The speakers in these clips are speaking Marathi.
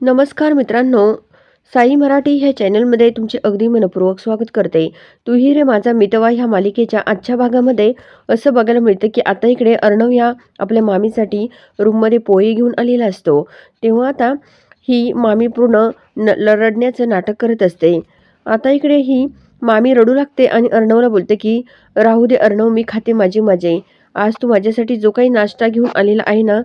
नमस्कार मित्रांनो. साई मराठी ह्या चॅनलमध्ये तुमचे अगदी मनपूर्वक स्वागत करते. तू ही रे माझा मितवा ह्या मालिकेच्या आजच्या भागामध्ये असं बघायला मिळतं की आता इकडे अर्णव या आपल्या मामीसाठी रूममध्ये पोहे घेऊन आलेला असतो. तेव्हा आता ही मामी पूर्ण न रडण्याचं नाटक करत असते. आता इकडे ही मामी रडू लागते आणि अर्णवला बोलते की राहू दे अर्णव मी खाते माझे माझे. आज तू माझ्यासाठी जो काही नाश्ता घेऊन आलेला आहे ना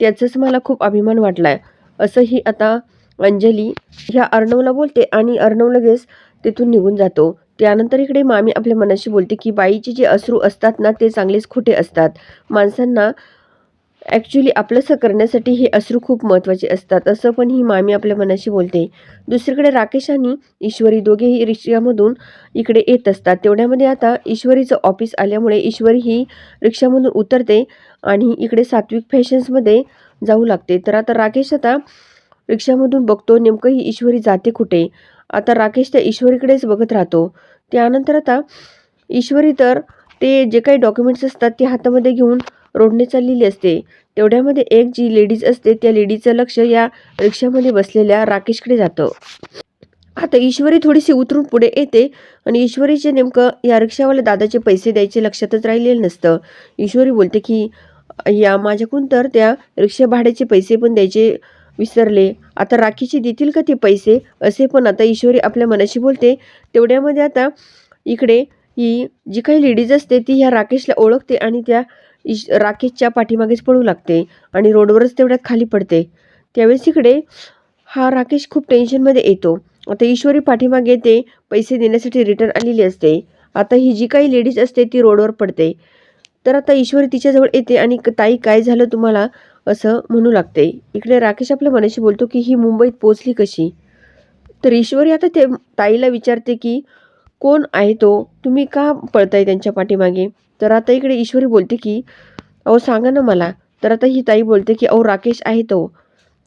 त्याचंच मला खूप अभिमान वाटला आहे असंही आता अंजली ह्या अर्णवला बोलते आणि अर्णव लगेच तिथून निघून जातो. त्यानंतर इकडे मामी आपल्या मनाशी बोलते की बाईचे जे अश्रू असतात ना ते चांगलेच खोटे असतात. माणसांना ॲक्च्युली आपलंसं करण्यासाठी हे अश्रू खूप महत्त्वाचे असतात. असं पण ही मामी आपल्या मनाशी बोलते. दुसरीकडे राकेश आणि ईश्वरी दोघेही रिक्षामधून इकडे येत असतात. तेवढ्यामध्ये आता ईश्वरीचं ऑफिस आल्यामुळे ईश्वरी ही रिक्षामधून उतरते आणि इकडे सात्विक फॅशन्समध्ये जाऊ लागते. तर आता राकेश आता रिक्षामधून बघतो नेमकं ही ईश्वरी जाते कुठे? आता राकेश त्या ईश्वरीकडेच बघत राहतो. त्यानंतर आता ईश्वरी तर ते जे काही डॉक्युमेंट्स असतात ते हातामध्ये घेऊन रोडने चाललेली असते. तेवढ्यामध्ये एक जी लेडीज असते त्या लेडीजचं लक्ष या रिक्षामध्ये बसलेल्या राकेशकडे जातं. आता ईश्वरी थोडीशी उतरून पुढे येते आणि ईश्वरीचे नेमकं या रिक्षावाल्या दादाचे पैसे द्यायचे लक्षातच राहिलेलं नसतं. ईश्वरी बोलते की या माझ्याकडून तर त्या रिक्षा भाड्याचे पैसे पण द्यायचे विसरले. आता राखीचे देतील का ते पैसे? असे पण आता ईश्वरी आपल्या मनाशी बोलते. तेवढ्यामध्ये आता इकडे ही जी काही लेडीज असते ती ह्या राकेशला ओळखते आणि त्या इश राकेशच्या पाठीमागेच पडू लागते आणि रोडवरच तेवढ्यात खाली पडते. त्यावेळेस इकडे हा राकेश खूप टेन्शनमध्ये येतो. आता ईश्वरी पाठीमागे ते पैसे देण्यासाठी रिटर्न आलेली असते. आता ही जी काही लेडीज असते ती रोडवर पडते. तर आता ईश्वरी तिच्याजवळ येते आणि ताई काय झालं तुम्हाला असं म्हणू लागते. इकडे राकेश आपल्या मनाशी बोलतो की ही मुंबईत पोचली कशी? तर ईश्वरी आता ते ताईला विचारते की कोण आहे तो? तुम्ही का पळताय त्यांच्या पाठीमागे? तर आता इकडे ईश्वरी बोलते की अहो सांगा ना मला. तर आता ही ताई बोलते की अहो राकेश आहे तो.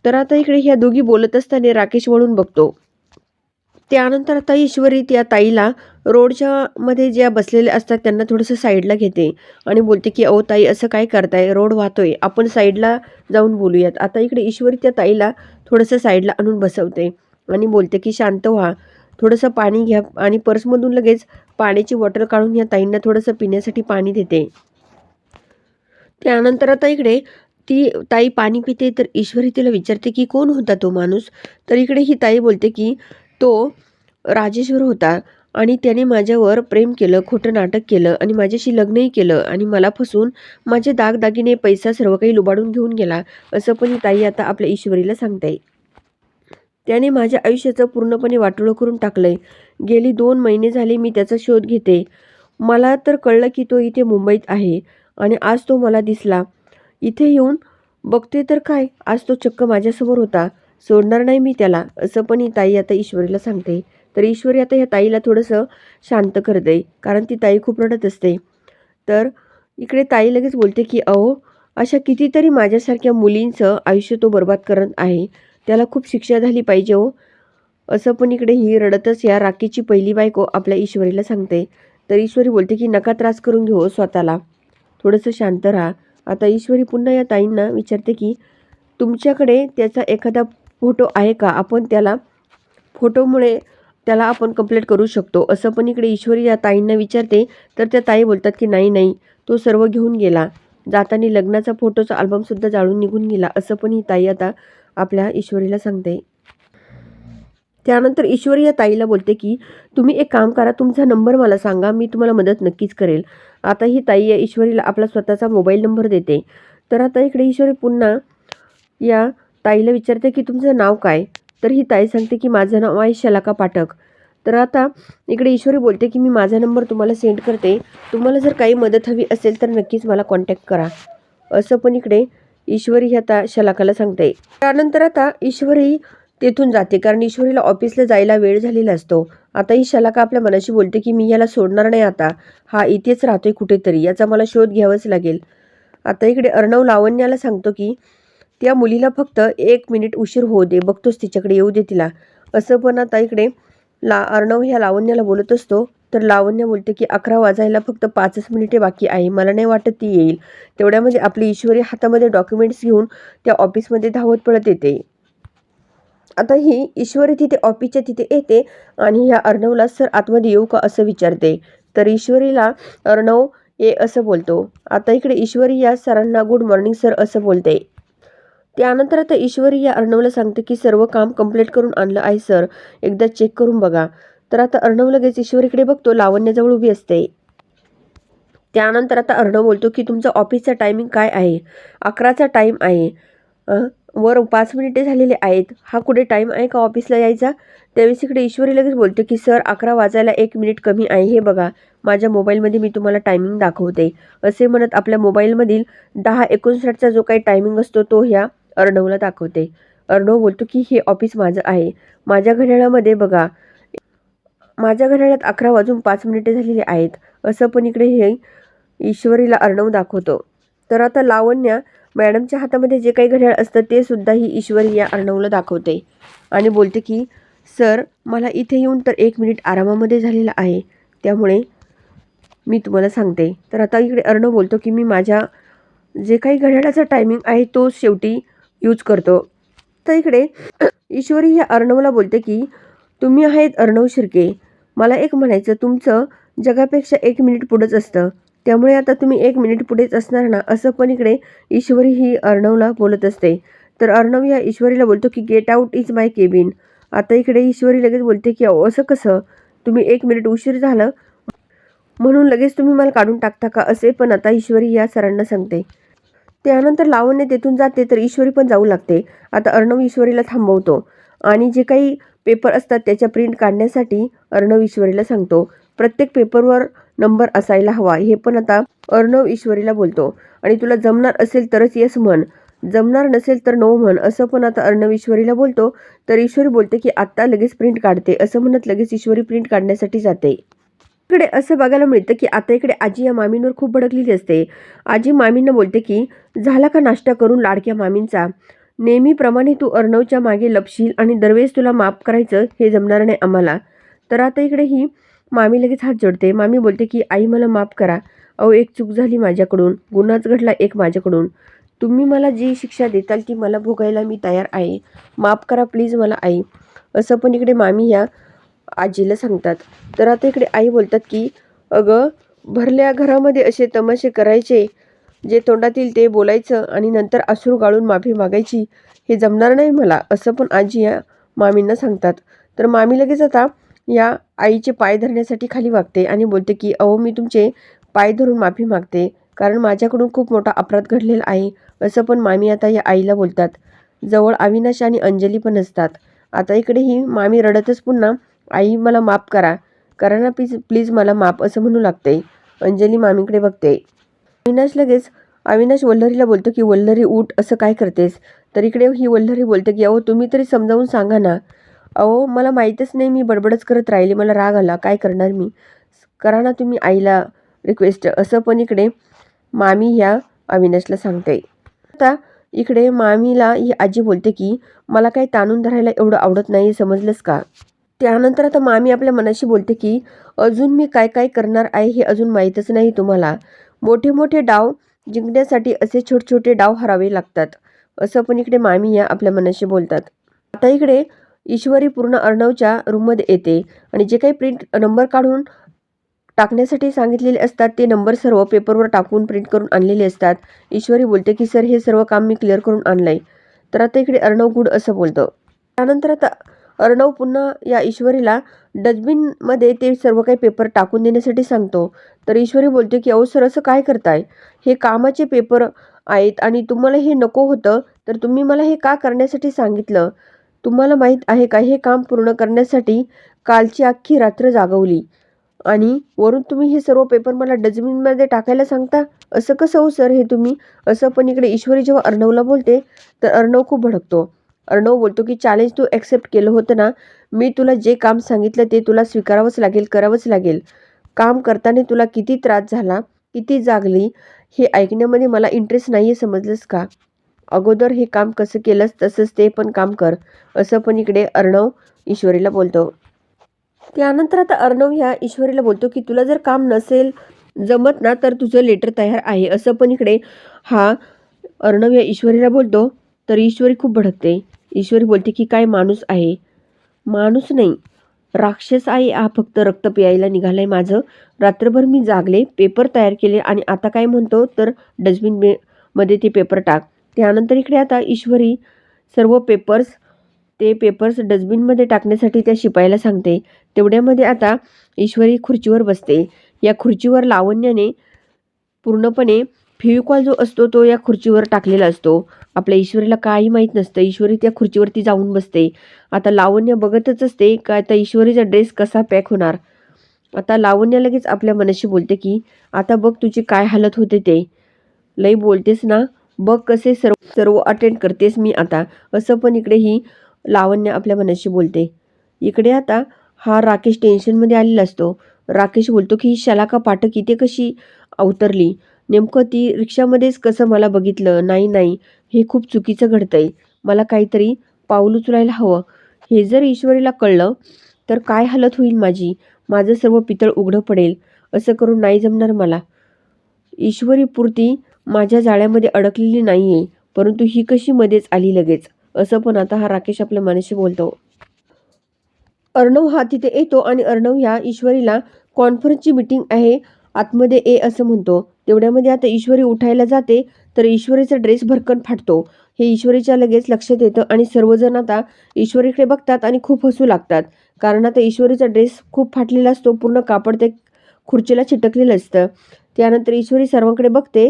तर आता इकडे ह्या दोघी बोलत असताना राकेश वळून बघतो. त्यानंतर आता ईश्वरी त्या ताईला रोडच्या मध्ये ज्या बसलेल्या असतात त्यांना थोडंसं साईडला घेते आणि बोलते की अहो ताई असं काय करताय? रोड वाहतोय. आपण साईडला जाऊन बोलूयात. आता इकडे ईश्वरी त्या ताईला थोडंसं साईडला आणून बसवते आणि बोलते की शांत व्हा. थोडंसं पाणी घ्या आणि पर्समधून लगेच पाण्याची बॉटल काढून या ताईंना थोडंसं पिण्यासाठी पाणी देते. त्यानंतर आता इकडे ती ताई पाणी पिते तर ईश्वरी तिला विचारते की कोण होता तो माणूस? तर इकडे ही ताई बोलते की तो राजेश्वर होता आणि त्याने माझ्यावर प्रेम केलं खोटं नाटक केलं आणि माझ्याशी लग्नही केलं आणि मला फसून माझे दागदागिने पैसा सर्व काही लुबाडून घेऊन गेला असं पण ताई आता आपल्या ईश्वरीला सांगताय त्याने माझ्या आयुष्याचं पूर्णपणे वाटोळं करून टाकलंय. गेली दोन महिने झाले मी त्याचा शोध घेते. मला तर कळलं की तो इथे मुंबईत आहे आणि आज तो मला दिसला. इथे येऊन बघते तर काय? आज तो चक्क माझ्यासमोर होता. सोडणार नाही मी त्याला असं पण ही ताई आता ईश्वरीला सांगते. तर ईश्वरी आता ह्या ताईला थोडंसं शांत करते कारण ती ताई खूप रडत असते. तर इकडे ताई लगेच बोलते की अहो अशा कितीतरी माझ्यासारख्या मुलींचं आयुष्य तो बर्बाद करत आहे. त्याला खूप शिक्षा झाली पाहिजे हो. असं पण इकडे ही रडतच या राखीची पहिली बायको आपल्या ईश्वरीला सांगते. तर ईश्वरी बोलते की नका त्रास करून घेऊ हो स्वतःला. थोडंसं शांत राहा. आता ईश्वरी पुन्हा या ताईंना विचारते की तुमच्याकडे त्याचा एखादा फोटो आहे का? आपण त्याला फोटोमुळे त्याला आपण कंप्लीट करू शकतो. असं पण इकडे ईश्वरी या ताईंना विचारते. तर त्या ताई बोलतात की नाही नाही तो सर्व घेऊन गेला. जाताना लग्नाचा फोटोचा अल्बमसुद्धा जाळून निघून गेला. असं पण ही ताई आता आपल्या ईश्वरीला सांगते. त्यानंतर ईश्वरी या ताईला बोलते की तुम्ही एक काम करा तुमचा नंबर मला सांगा. मी तुम्हाला मदत नक्कीच करेल. आता ही ताई या ईश्वरीला आपला स्वतःचा मोबाईल नंबर देते. तर आता इकडे ईश्वरी पुन्हा या ताईला विचारते की तुमचं नाव काय? तर ही ताई सांगते की माझं नाव आहे शलाका पाठक. तर आता इकडे ईश्वरी बोलते की मी माझा नंबर तुम्हाला सेंड करते. तुम्हाला जर काही मदत हवी असेल तर नक्कीच मला कॉन्टॅक्ट करा. असं पण इकडे ईश्वरी ही आता शलाकाला सांगते. त्यानंतर आता ईश्वरी तेथून जाते कारण ईश्वरीला ऑफिसला जायला वेळ झालेला असतो. आता ही शलाका आपल्या मनाशी बोलते की मी याला सोडणार नाही आता. हा इथेच राहतोय कुठेतरी. याचा मला शोध घ्यावाच लागेल. आता इकडे अर्णव लावण्याला सांगतो की त्या मुलीला फक्त एक मिनिट उशीर होऊ दे बघतोच तिच्याकडे येऊ दे तिला. असं पण आता इकडे ला अर्णव ह्या लावण्याला बोलत असतो. तर लावण्य बोलते की अकरा वाजायला फक्त पाचच मिनिटे बाकी आहे. मला नाही वाटत ती येईल. तेवढ्यामध्ये आपली ईश्वरी हातामध्ये डॉक्युमेंट्स घेऊन त्या ऑफिसमध्ये धावत पळत येते. आता ही ईश्वरी तिथे ऑफिसच्या तिथे येते आणि ह्या अर्णवला सर आतमध्ये येऊ का? असं विचारते. तर ईश्वरीला अर्णव ये असं बोलतो. आता इकडे ईश्वरी या सरांना गुड मॉर्निंग सर असं बोलते. त्यानंतर आता ईश्वरी या अर्णवला सांगते की सर्व काम कंप्लीट करून आणलं. आहे सर एकदा चेक करून बघा. तर आता अर्णव लगेच ईश्वरीकडे बघतो. लावण्याजवळ उभी असते. त्यानंतर आता अर्णव बोलतो की तुमचं ऑफिसचा टायमिंग काय आहे? अकराचा टाईम आहे. वर पाच मिनिटे झालेले आहेत. हा कुठे टाईम आहे का ऑफिसला यायचा? त्यावेळेस इकडे ईश्वरी लगेच बोलते की सर अकरा वाजायला एक मिनिट कमी आहे. हे बघा माझ्या मोबाईलमध्ये मी तुम्हाला टायमिंग दाखवते. असे म्हणत आपल्या मोबाईलमधील दहा एकोणसाठचा जो काही टायमिंग असतो तो ह्या अर्णवला दाखवते. अर्णव बोलतो की हे ऑफिस माझं आहे. माझ्या घड्याळामध्ये बघा. माझ्या घड्याळात अकरा वाजून पाच मिनिटे झालेली आहेत. असं पण इकडे हे ईश्वरीला अर्णव दाखवतो. तर आता लावण्या मॅडमच्या हातामध्ये जे काही घड्याळ असतं ते सुद्धा ही ईश्वरी या अर्णवला दाखवते. आणि बोलते की सर मला इथे येऊन तर एक मिनिट आरामामध्ये झालेला आहे. त्यामुळे मी तुम्हाला सांगते. तर आता इकडे अर्णव बोलतो की मी माझ्या जे काही घड्याळाचा टायमिंग आहे तो शेवटी यूज करतो. तर इकडे ईश्वरी ह्या अर्णवला बोलते की तुम्ही आहेत अर्णव शिर्के. मला एक म्हणायचं तुमचं जगापेक्षा एक मिनिट पुढंच असतं. त्यामुळे आता तुम्ही एक मिनिट पुढेच असणार ना? असं पण इकडे ईश्वरी ही अर्णवला बोलत असते. तर अर्णव या ईश्वरीला बोलतो की get out is my cabin आता इकडे ईश्वरी लगेच बोलते की अहो असं कसं? तुम्ही एक मिनिट उशीर झालं. म्हणून लगेच तुम्ही मला काढून टाकता का? असे पण आता ईश्वरी या सरांना सांगते. त्यानंतर लावण्य तेथून जाते तर ईश्वरी पण जाऊ लागते. आता अर्णव ईश्वरीला थांबवतो आणि जे काही पेपर असतात त्याच्या प्रिंट काढण्यासाठी अर्णव ईश्वरीला सांगतो. प्रत्येक पेपरवर नंबर असायला हवा हे पण आता अर्णव ईश्वरीला बोलतो. आणि तुला जमणार असेल तरच येस म्हण. जमणार नसेल तर नो म्हण असं पण आता अर्णव ईश्वरीला बोलतो. तर ईश्वरी बोलते की आत्ता लगेच प्रिंट काढते. असं म्हणत लगेच ईश्वरी प्रिंट काढण्यासाठी जाते. इकडे असं बघायला मिळतं की आता इकडे आजी या मामींवर खूप भडकलेली असते. आजी मामींना बोलते की झाला का नाश्ता करून लाडक्या मामींचा? नेहमीप्रमाणे तू अर्णवच्या मागे लपशील आणि दरवेळेस तुला माफ करायचं हे जमणार नाही आम्हाला. तर आता इकडे ही मामी लगेच हात जोडते. मामी बोलते की आई मला माफ करा. अहो एक चूक झाली माझ्याकडून. गुन्हाच घडला एक माझ्याकडून. तुम्ही मला जी शिक्षा देताल ती मला भोगायला मी तयार आहे. माफ करा प्लीज मला आई. असं पण इकडे मामी ह्या आजीला सांगतात. तर आता इकडे आई बोलतात की अगं भरल्या घरामध्ये असे तमाशे करायचे जे तोंडातील ते बोलायचं आणि नंतर अश्रू गाळून माफी मागायची हे जमणार नाही मला असं पण आजी या मामींना सांगतात. तर मामी लगेच आता या आईचे पाय धरण्यासाठी खाली वागते आणि बोलते की अहो मी तुमचे पाय धरून माफी मागते कारण माझ्याकडून खूप मोठा अपराध घडलेला आहे असं पण मामी आता या आईला बोलतात. जवळ अविनाश आणि अंजली पण असतात. आता इकडे ही मामी रडतच पुन्हा आई मला माफ करा. करा ना प्लीज प्लीज मला माफ असं म्हणू लागते. अंजली मामीकडे बघते. अविनाश लगेच अविनाश वल्लरीला बोलतो की वल्लरी उठ असं काय करतेस? तर इकडे ही वल्लरी बोलते की अहो तुम्ही तरी समजावून सांगा ना. अहो मला माहीतच नाही मी बडबडच करत राहिली. मला राग आला. काय करणार मी? करा ना तुम्ही आईला रिक्वेस्ट असं पण इकडे मामी ह्या अविनाशला सांगते. आता इकडे मामीला ही आजी बोलते की मला काही ताणून धरायला एवढं आवडत नाही समजलंस का? त्यानंतर आता मामी आपल्या मनाशी बोलते की अजून मी काय काय करणार आहे हे अजून माहीतच नाही तुम्हाला. मोठे मोठे डाव जिंकण्यासाठी असे छोटे छोटे डाव हरावे लागतात. असं पण इकडे मामी या आपल्या मनाशी बोलतात. आता इकडे ईश्वरी पूर्ण अर्णवच्या रूममध्ये येते आणि जे काही प्रिंट नंबर काढून टाकण्यासाठी सांगितलेले असतात ते नंबर सर्व पेपरवर टाकून प्रिंट करून आणलेले असतात. ईश्वरी बोलते की सर हे सर्व काम मी क्लिअर करून आणलंय. तर आता इकडे अर्णव गुड असं बोलतं. त्यानंतर आता अर्णव पुन्हा या ईश्वरीला डस्टबिनमध्ये ते सर्व काही पेपर टाकून देण्यासाठी सांगतो. तर ईश्वरी बोलते की अहो सर असं काय करताय? हे कामाचे पेपर आहेत आणि तुम्हाला हे नको होतं तर तुम्ही मला हे का करण्यासाठी सांगितलं? तुम्हाला माहीत आहे का हे काम पूर्ण करण्यासाठी कालची अख्खी रात्र जागवली आणि वरून तुम्ही हे सर्व पेपर मला डस्टबिनमध्ये टाकायला सांगता? असं कसं हो सर हे तुम्ही? असं पण इकडे ईश्वरी जेव्हा अर्णवला बोलते तर अर्णव खूप भडकतो. अर्णव बोलतो की चॅलेंज तू ॲक्सेप्ट केलं होतं ना? मी तुला जे काम सांगितलं ते तुला स्वीकारावंच लागेल करावंच लागेल. काम करताना तुला किती त्रास झाला किती जागली हे ऐकण्यामध्ये मला इंटरेस्ट नाही आहे समजलंस का? अगोदर हे काम कसं केलंस तसंच ते पण काम कर. असं पण इकडे अर्णव ईश्वरीला बोलतो. त्यानंतर आता अर्णव ह्या ईश्वरीला बोलतो की तुला जर काम नसेल जमत ना तर तुझं लेटर तयार आहे. असं पण इकडे हा अर्णव या ईश्वरीला बोलतो तर ईश्वरी खूप भडकते. ईश्वरी बोलते की काय माणूस आहे? माणूस नाही. राक्षस आहे हा फक्त रक्त प्यायला निघालाय माझं. रात्रभर मी जागले पेपर तयार केले आणि आता काय म्हणतो? तर डस्टबिनमध्ये ते पेपर टाक. त्यानंतर इकडे आता ईश्वरी सर्व पेपर्स ते पेपर्स डस्टबिनमध्ये टाकण्यासाठी त्या शिपायाला सांगते. तेवढ्यामध्ये आता ईश्वरी खुर्चीवर बसते. या खुर्चीवर लावण्याने पूर्णपणे फेविकॉल जो असतो तो या खुर्चीवर टाकलेला असतो. आपल्या ईश्वरीला काही माहीत नसतं. ईश्वरी त्या खुर्चीवरती जाऊन बसते. आता लावण्य बघतच असते का आता ईश्वरीचा ड्रेस कसा पॅक होणार? आता लावण्य लगेच आपल्या मनाशी बोलते की आता बघ तुझी काय हालत होते ते. लई बोलतेस ना? बघ कसे सर्व सर्व अटेंड करतेस मी आता. असं पण इकडे ही लावण्य आपल्या मनाशी बोलते. इकडे आता हा राकेश टेन्शनमध्ये आलेला असतो. राकेश बोलतो की ही शलाका पाठक इथे कशी अवतरली? नेमकं ती रिक्षामध्येच कसं मला बघितलं? नाही नाही. हे खूप चुकीचं घडतंय. मला काहीतरी पाऊल उचलायला हवं. हे जर ईश्वरीला कळलं तर काय हालत होईल माझी? माझं सर्व पितळ उघडं पडेल. असं करून नाही जमणार मला. ईश्वरीपुरती माझ्या जाळ्यामध्ये अडकलेली नाही आहे परंतु ही कशी मध्येच आली लगेच? असं पण आता हा राकेश आपल्या मनाशी बोलतो. अर्णव हा तिथे येतो आणि अर्णव ह्या ईश्वरीला कॉन्फरन्सची मीटिंग आहे. आतमध्ये ए असं म्हणतो. तेवढ्यामध्ये आता ईश्वरी उठायला जाते तर ईश्वरीचा ड्रेस भरकन फाटतो. हे ईश्वरीच्या लगेच लक्षात येतं आणि सर्वजण आता ईश्वरीकडे बघतात आणि खूप हसू लागतात. कारण आता ईश्वरीचा ड्रेस खूप फाटलेला असतो पूर्ण कापड ते खुर्चीला चिटकलेलं असतं. त्यानंतर ईश्वरी सर्वांकडे बघते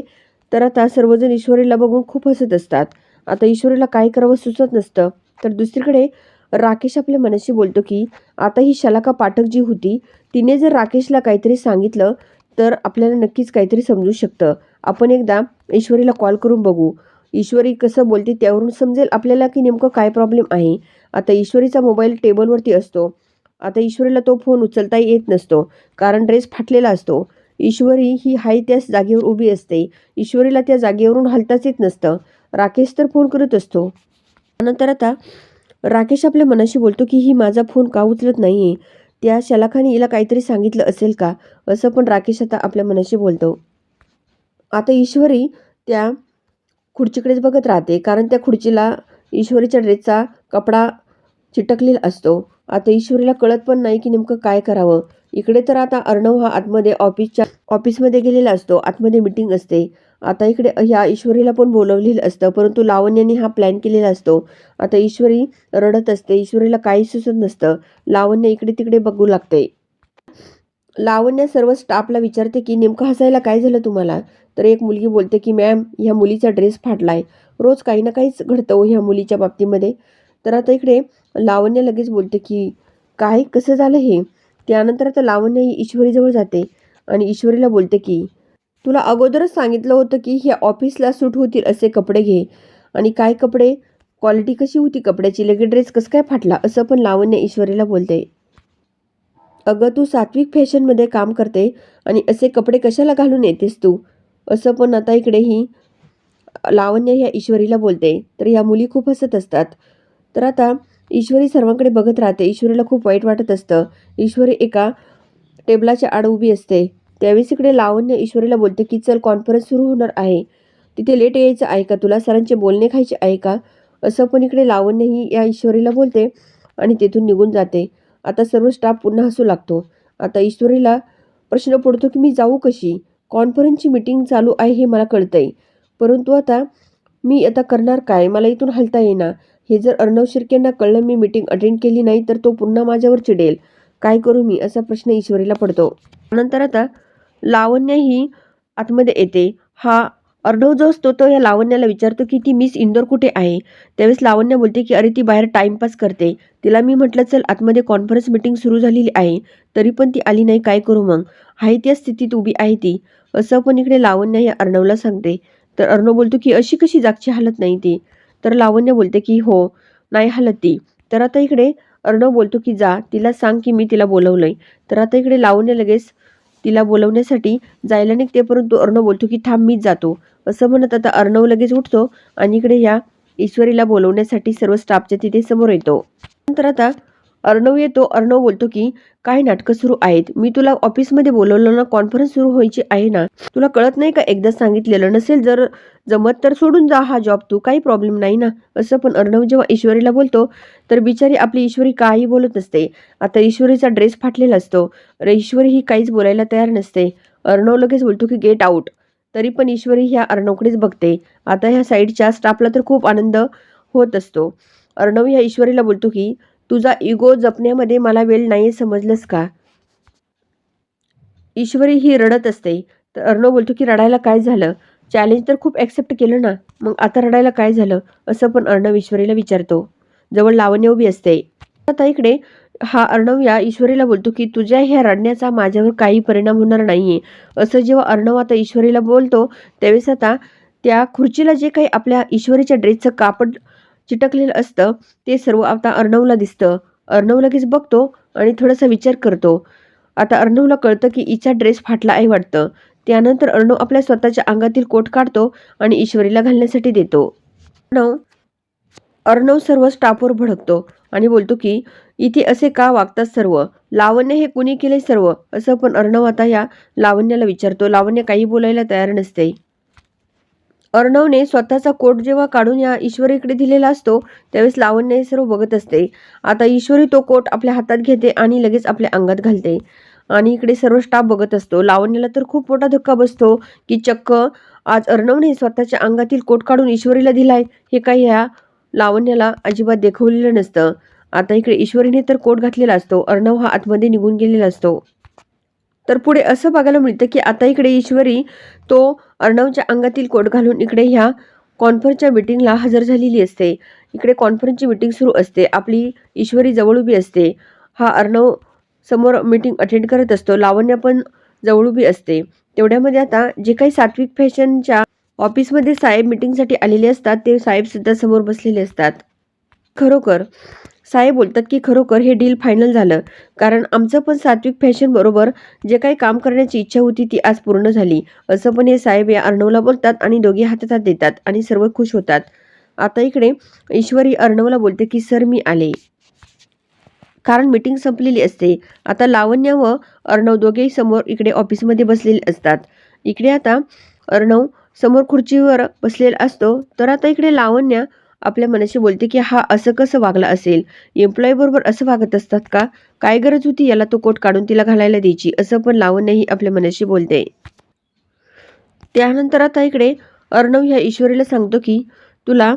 तर आता सर्वजण ईश्वरीला बघून खूप हसत असतात. आता ईश्वरीला काय करावं सुचत नसतं. तर दुसरीकडे राकेश आपल्या मनाशी बोलतो की आता ही शलाका पाठक जी होती तिने जर राकेशला काहीतरी सांगितलं तर आपल्याला नक्कीच काहीतरी समजू शकतं. आपण एकदा ईश्वरीला कॉल करून बघू. ईश्वरी कसं बोलते त्यावरून समजेल आपल्याला की नेमकं काय प्रॉब्लेम आहे. आता ईश्वरीचा मोबाईल टेबलवरती असतो. आता ईश्वरीला तो फोन उचलता येत नसतो. कारण ड्रेस फाटलेला असतो. ईश्वरी ही हाय त्याच जागेवर उभी असते. ईश्वरीला त्या जागेवरून हलताच येत नसतं. राकेश तर फोन करत असतो. नंतर आता राकेश आपल्या मनाशी बोलतो की ही माझा फोन का उचलत नाही आहे त्या शलाखाने हिला काहीतरी सांगितलं असेल का? असं पण राकेश आता आपल्या मनाशी बोलतो. आता ईश्वरी त्या खुर्चीकडेच बघत राहते कारण त्या खुर्चीला ईश्वरीच्या ड्रेसचा कपडा चिटकलेला असतो. आता ईश्वरीला कळत पण नाही की नेमकं काय करावं. इकडे तर आता अर्णव हा आतमध्ये ऑफिसच्या ऑफिसमध्ये गेलेला असतो. आतमध्ये मिटिंग असते. आता इकडे ह्या ईश्वरीला पण बोलवलेलं असतं परंतु लावण्याने हा प्लॅन केलेला असतो. आता ईश्वरी रडत असते ईश्वरीला काही सुचत नसतं. लावण्य इकडे तिकडे बघू लागते लावण्य सर्व स्टाफला विचारते की नेमकं हसायला काय झालं तुम्हाला? तर एक मुलगी बोलते की मॅम ह्या मुलीचा ड्रेस फाटलाय. रोज काही ना काहीच घडतं हो ह्या मुलीच्या बाबतीमध्ये. तर आता इकडे लावण्य लगेच बोलते की काय? कसं झालं हे? त्यानंतर आता लावण्य ही ईश्वरीजवळ जाते आणि ईश्वरीला बोलते की तुला अगोदरच सांगितलं होतं की ह्या ऑफिसला सूट होतील असे कपडे घे. आणि काय कपडे? क्वालिटी कशी होती कपड्याची? लगे ड्रेस कसं काय फाटला? असं पण लावण्य ईश्वरीला बोलते. अगं तू सात्विक फॅशनमध्ये काम करते आणि असे कपडे कशाला घालून येतेस तू? असं पण आता इकडे ही लावण्य ह्या ईश्वरीला बोलते. तर ह्या मुली खूप हसत असतात. तर आता ईश्वरी सर्वांकडे बघत राहते. ईश्वरीला खूप वाईट वाटत असतं. ईश्वरी एका टेबलाच्या आड उभी असते. त्यावेळेस इकडे लावण्य ईश्वरीला बोलते की चल कॉन्फरन्स सुरू होणार आहे. तिथे लेट यायचं आहे का? तुला सरांचे बोलणे खायचे आहे का? असं पण इकडे लावण्य ही या ईश्वरीला बोलते आणि तिथून निघून जाते. आता सर्व स्टाफ पुन्हा हसू लागतो. आता ईश्वरीला प्रश्न पडतो की मी जाऊ कशी? कॉन्फरन्सची मीटिंग चालू आहे हे मला कळतंय. परंतु आता मी आता करणार काय? मला इथून हलता येईना. हे जर अर्णव शिर्केंना कळलं मी मीटिंग अटेंड केली नाही तर तो पुन्हा माझ्यावर चिडेल. काय करू मी? असा प्रश्न ईश्वरीला पडतो. नंतर आता लावण्य ही आतमध्ये येते. हा अर्णव जो असतो तो या लावण्याला विचारतो की ती मिस इंदोर कुठे आहे? त्यावेळेस लावण्य बोलते की अरे ती बाहेर टाइमपास करते. तिला मी म्हटलं चल आतमध्ये कॉन्फरन्स मीटिंग सुरू झालेली आहे तरी पण ती आली नाही काय करू मग? आहे त्या स्थितीत उभी आहे ती. असं पण इकडे लावण्य या अर्णवला सांगते. तर अर्णव बोलतो की अशी कशी जागची हालत नाही ती? तर लावण्य बोलते की हो नाही हालत ती. तर आता इकडे अर्णव बोलतो की जा तिला सांग की मी तिला बोलवलंय. तर आता इकडे लावण्य लगेच तिला बोलवण्यासाठी जायला निघते परंतु अर्णव बोलतो की थांब मीच जातो. असं म्हणत आता अर्णव लगेच उठतो आणि इकडे ह्या ईश्वरीला बोलवण्यासाठी सर्व स्टाफच्या तिथे समोर येतो. नंतर आता अर्णव येतो अर्णव बोलतो की काय नाटकं सुरू आहेत. मी तुला ऑफिसमध्ये बोलवलं ना कॉन्फरन्स सुरू व्हायची आहे ना? तुला कळत नाही का एकदा सांगितलेलं? नसेल जर जमत तर सोडून जा हा जॉब तू. काही प्रॉब्लेम नाही ना? असं पण अर्णव जेव्हा ईश्वरीला बोलतो तर बिचारी आपली ईश्वरी काही बोलत नसते. आता ईश्वरीचा ड्रेस फाटलेला असतो. अरे ईश्वरी ही काहीच बोलायला तयार नसते. अर्णव लगेच बोलतो की गेट आऊट तरी पण ईश्वरी ह्या अर्णवकडेच बघते. आता ह्या साईडच्या स्टाफला तर खूप आनंद होत असतो. अर्णव ह्या ईश्वरीला बोलतो की तुझा इगो जपण्यामध्ये मला वेळ नाही समजलंस का? ईश्वरी ही रडत असते. तर अर्णव बोलतो की रडायला काय झालं? चॅलेंज तर खूप ॲक्सेप्ट केलं ना. मग आता रडायला काय झालं? असं पण अर्णव ईश्वरीला विचारतो. जवळ लावण्य उभी असते. आता इकडे हा अर्णव या ईश्वरीला बोलतो की तुझ्या ह्या रडण्याचा माझ्यावर काही परिणाम होणार नाही असं जेव्हा अर्णव आता ईश्वरीला बोलतो त्यावेळेस आता त्या खुर्चीला जे काही आपल्या ईश्वरीच्या ड्रेसचं कापड चिटकलेलं असतं. ते सर्व आता अर्णवला दिसतं. अर्णव लगेच बघतो आणि थोडासा विचार करतो. आता अर्णवला कळतं की हिचा ड्रेस फाटला आहे वाटतं. त्यानंतर अर्णव आपल्या स्वतःच्या अंगातील कोट काढतो आणि ईश्वरीला घालण्यासाठी देतो. अर्णव अर्णव सर्व स्टाफवर भडकतो आणि बोलतो की इथे असे का वागतात सर्व? लावण्य हे कुणी केले सर्व? असं पण अर्णव आता या लावण्याला विचारतो. लावण्य काही बोलायला तयार नसते अर्णवने स्वतःचा कोट जेव्हा काढून या ईश्वरीकडे दिलेला असतो त्यावेळेस लावण्य हे सर्व बघत असते. आता ईश्वरी तो कोट आपल्या हातात घेते आणि लगेच आपल्या अंगात घालते. आणि इकडे सर्व स्टाफ बघत असतो. लावण्याला तर खूप मोठा धक्का बसतो की चक्क आज अर्णवने स्वतःच्या अंगातील कोट काढून ईश्वरीला दिलाय. हे काही ह्या लावण्याला अजिबात देखवलेलं नसतं. आता इकडे ईश्वरीने तर कोट घातलेला असतो. अर्णव हा आतमध्ये निघून गेलेला असतो. तर पुढे असं बघायला मिळतं की आता इकडे ईश्वरी तो अर्णवच्या अंगातील कोट घालून इकडे ह्या कॉन्फरन्सच्या मिटिंगला हजर झालेली असते. इकडे कॉन्फरन्सची मिटिंग सुरू असते. आपली ईश्वरी जवळ उभी असते. हा अर्णव समोर मीटिंग अटेंड करत असतो. लावण्य पण जवळ उभी असते. तेवढ्यामध्ये आता जे काही सात्विक फॅशनच्या ऑफिसमध्ये साहेब मीटिंगसाठी आलेले असतात ते साहेबसुद्धा समोर बसलेले असतात. खरोखर साहेब बोलतात की खरोखर हे डील फायनल झालं. कारण आमचं पण सात्विक फॅशन बरोबर जे काही काम करण्याची इच्छा होती ती आज पूर्ण झाली. असं पण हे साहेब या अर्णवला बोलतात आणि दोघे हातात हात देतात आणि सर्व खुश होतात. आता इकडे ईश्वरी अर्णवला बोलते की सर मी आले. कारण मीटिंग संपलेली असते. आता लावण्य व अर्णव दोघेही समोर इकडे ऑफिसमध्ये बसलेले असतात. इकडे आता अर्णव समोर खुर्चीवर बसलेला असतो. तर आता इकडे लावण्य आपल्या मनाशी बोलते की हा असं कसं वागला असेल? एम्प्लॉई बरोबर असं वागत असतात का? काय गरज होती याला तो कोट काढून तिला घालायला द्यायची? असं पण लावण्यही आपल्या मनाशी बोलते. त्यानंतर आता इकडे अर्णव ह्या ईश्वरीला सांगतो की तुला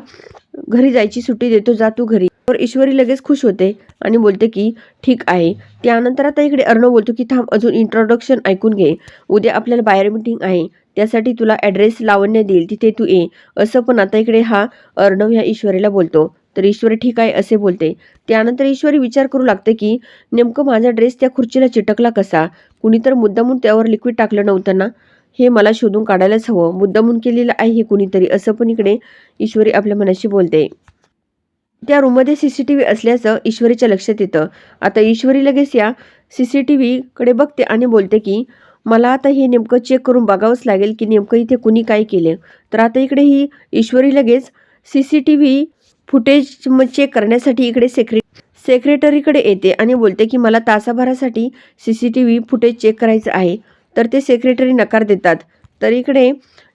घरी जायची सुट्टी देतो जा तू घरी. तर ईश्वरी लगेच खुश होते आणि बोलते की ठीक आहे. त्यानंतर आता इकडे अर्णव बोलतो की थांब अजून इंट्रोडक्शन ऐकून घे. उद्या आपल्याला बाहेर मिटिंग आहे. त्यासाठी तुला ॲड्रेस लावण्य देईल. तिथे तू ये. असं पण आता इकडे हा अर्णव ह्या ईश्वरीला बोलतो. तर ईश्वरी ठीक आहे असे बोलते. त्यानंतर ईश्वरी विचार करू लागते की नेमकं माझा ड्रेस त्या खुर्चीला चिटकला कसा? कुणी तर मुद्दामून त्यावर लिक्विड टाकलं नव्हतं ना? हे मला शोधून काढायलाच हवं. मुद्दामून केलेलं आहे हे कुणीतरी असं पण इकडे ईश्वरी आपल्या मनाशी बोलते. त्या रूममध्ये सी सी टी व्ही असल्याचं ईश्वरीच्या लक्षात येतं. आता ईश्वरी लगेच या सी सी टी व्हीकडे बघते आणि बोलते की मला आता हे नेमकं चेक करून बघावंच लागेल की नेमकं इथे कुणी काय केले तर आता इकडे ही ईश्वरी लगेच C C T V footage check करण्यासाठी इकडे सेक्रे सेक्रेटरीकडे येते आणि बोलते की मला तासाभरासाठी C C T V footage check करायचं आहे. तर ते सेक्रेटरी नकार देतात. तर इकडे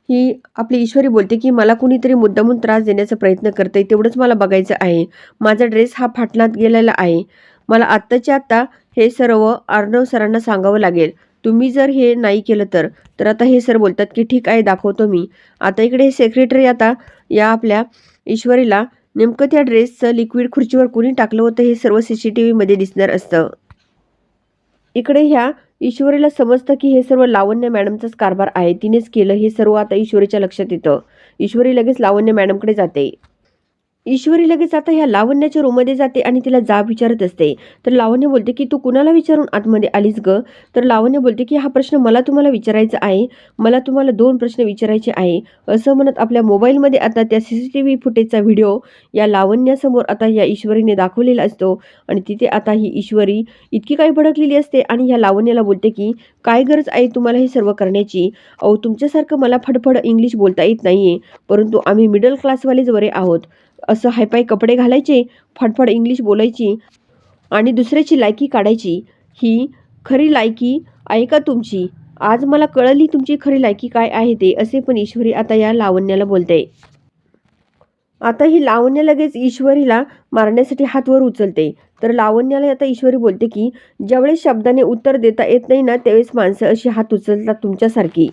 ही आपली ईश्वरी बोलते की मला कुणीतरी मुद्दामून त्रास देण्याचा प्रयत्न करते तेवढंच मला बघायचं आहे. माझा ड्रेस हा फाटण्यात गेलेला आहे. मला आत्ताच्या आत्ता हे सर्व अर्णव सरांना सांगावं लागेल. तुम्ही जर हे नाही केलं तर तर आता हे सर बोलतात की ठीक आहे दाखवतो मी. आता इकडे सेक्रेटरी आता या आपल्या ईश्वरीला नेमकं त्या ड्रेसचं लिक्विड खुर्चीवर कुणी टाकलं होतं हे सर्व सी सी टी व्हीमध्ये दिसणार असतं. इकडे ह्या ईश्वरीला समजतं की हे सर्व लावण्य मॅडमचाच कारभार आहे. तिनेच केलं हे सर्व आता ईश्वरीच्या लक्षात येतं. ईश्वरी लगेच लावण्य मॅडमकडे जाते. ईश्वरी लगेच आता ह्या लावण्याच्या रूममध्ये जाते आणि तिला जाब विचारत असते. तर लावण्य बोलते की तू कुणाला विचारून आतमध्ये आलीस ग? तर लावण्य बोलते की हा प्रश्न मला तुम्हाला विचारायचा आहे. मला तुम्हाला दोन प्रश्न विचारायचे आहे. असं म्हणत आपल्या मोबाईलमध्ये आता त्या सी सी टी व्ही फुटेजचा व्हिडिओ या लावण्यासमोर आता या ईश्वरीने दाखवलेला असतो. आणि तिथे आता ही ईश्वरी इतकी काही भडकलेली असते आणि ह्या लावण्याला बोलते की काय गरज आहे तुम्हाला हे सर्व करण्याची? अहो तुमच्यासारखं मला फडफड इंग्लिश बोलता येत नाही परंतु आम्ही मिडल क्लासवालेच बरे आहोत. असं हायपाय कपडे घालायचे फडफड इंग्लिश बोलायची आणि दुसऱ्याची लायकी काढायची. ही खरी लायकी आहे का तुमची? आज मला कळली तुमची खरी लायकी काय आहे ते असे पण ईश्वरी आता या लावण्याला बोलते. आता ही लावण्य लगेच ईश्वरीला मारण्यासाठी हातवर उचलते. तर लावण्याला आता ईश्वरी बोलते की ज्यावेळेस शब्दाने उत्तर देता येत नाही ना त्यावेळेस माणसं अशी हात उचलतात तुमच्यासारखी.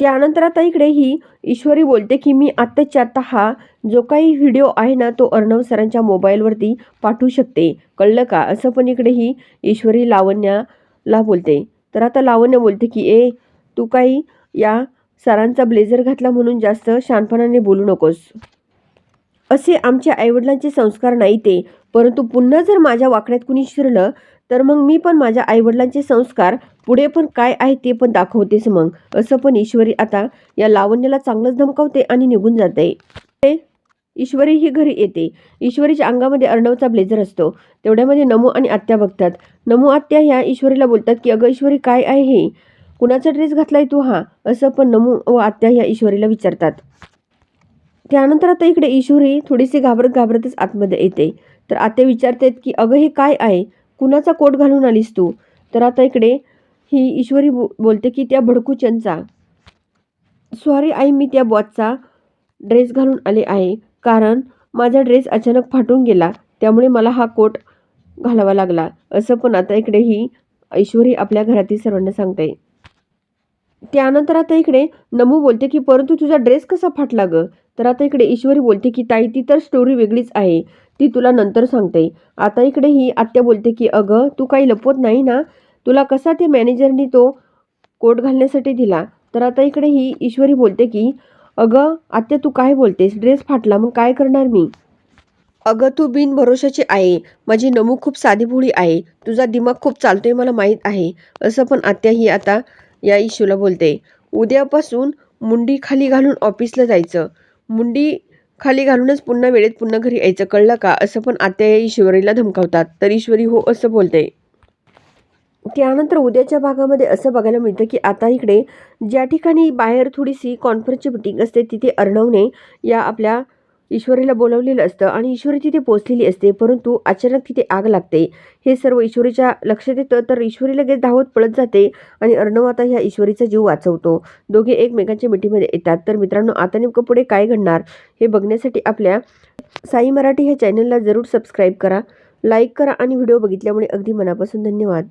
त्यानंतर आता इकडे ही ईश्वरी बोलते की मी आत्ताच्या आत्ता हा जो काही व्हिडिओ आहे ना तो अर्णव सरांच्या मोबाईलवरती पाठवू शकते. कळलं का? असं पण इकडे ही ईश्वरी लावण्याला बोलते. तर आता लावण्य बोलते की ए तू काही या सरांचा ब्लेझर घातला म्हणून जास्त शानपणाने बोलू नकोस. असे आमच्या आईवडिलांचे संस्कार नाही ते. परंतु पुन्हा जर माझ्या वाकड्यात कुणी शिरलं तर मग मी पण माझ्या आईवडिलांचे संस्कार पुढे पण काय आहे ते पण दाखवतेच मग. असं पण ईश्वरी आता या लावण्याला चांगलंच धमकावते आणि निघून जाते. ईश्वरी ही घरी येते. ईश्वरीच्या अंगामध्ये अर्णवचा ब्लेझर असतो. तेवढ्यामध्ये नमू आणि आत्या बघतात. नमू आत्या ह्या ईश्वरीला बोलतात की अगं ईश्वरी काय आहे हे? कुणाचा ड्रेस घातलाय तू हा? असं पण नमू व आत्या ह्या ईश्वरीला विचारतात. त्यानंतर आता इकडे ईश्वरी थोडीशी घाबरत घाबरतच आतमध्ये येते. तर आत्या विचारतात की अगं हे काय आहे? कुणाचा कोट घालून आलीस तू? तर आता इकडे ही ईश्वरी बो बोलते की त्या भडकुचनचा सॉरी आई मी त्या बॉसचा ड्रेस घालून आले आहे. कारण माझा ड्रेस अचानक फाटून गेला. त्यामुळे मला हा कोट घालावा लागला. असं पण आता इकडे ही ऐश्वरी आपल्या घरातील सर्वांना सांगते. त्यानंतर आता इकडे नमू बोलते की परंतु तुझा ड्रेस कसा फाटला ग? तर आता इकडे ईश्वरी बोलते की ताई ती तर स्टोरी वेगळीच आहे. ती तुला नंतर सांगते. आता इकडे ही आत्या बोलते की अगं तू काही लपवत नाही ना? तुला कसा ते मॅनेजरनी तो कोट घालण्यासाठी दिला? तर आता इकडे ही ईश्वरी बोलते की अगं आत्या तू काय बोलतेस? ड्रेस फाटला मग काय करणार मी? अगं तू बिन भरोशाची आहे. माझी नमू खूप साधीभोळी आहे. तुझा दिमाग खूप चालतोय मला माहीत आहे. असं पण आत्या ही आता या इशूला बोलते. उद्यापासून मुंडी खाली घालून ऑफिसला जायचं. मुंडी खाली घालूनच पुन्हा वेळेत पुन्हा घरी यायचं कळलं का? असं पण आत्या ईश्वरीला धमकावतात. तर ईश्वरी हो असं बोलते. त्यानंतर उद्याच्या भागामध्ये असं बघायला मिळतं की आता इकडे ज्या ठिकाणी बाहेर थोडीशी कॉन्फरन्सची मिटिंग असते तिथे अर्णवने या आपल्या ईश्वरीला बोलवलेलं असतं आणि ईश्वरी तिथे पोचलेली असते परंतु अचानक तिथे आग लागते. हे सर्व ईश्वरीच्या लक्षात येतं तर ईश्वरी लगेच धावत पळत जाते आणि अर्णव आता ह्या ईश्वरीचा जीव वाचवतो. दोघे एकमेकांच्या मिठीमध्ये येतात. तर मित्रांनो आता नेमकं पुढे काय घडणार हे बघण्यासाठी आपल्या साई मराठी ह्या चॅनलला जरूर सबस्क्राईब करा लाईक करा आणि व्हिडिओ बघितल्यामुळे अगदी मनापासून धन्यवाद.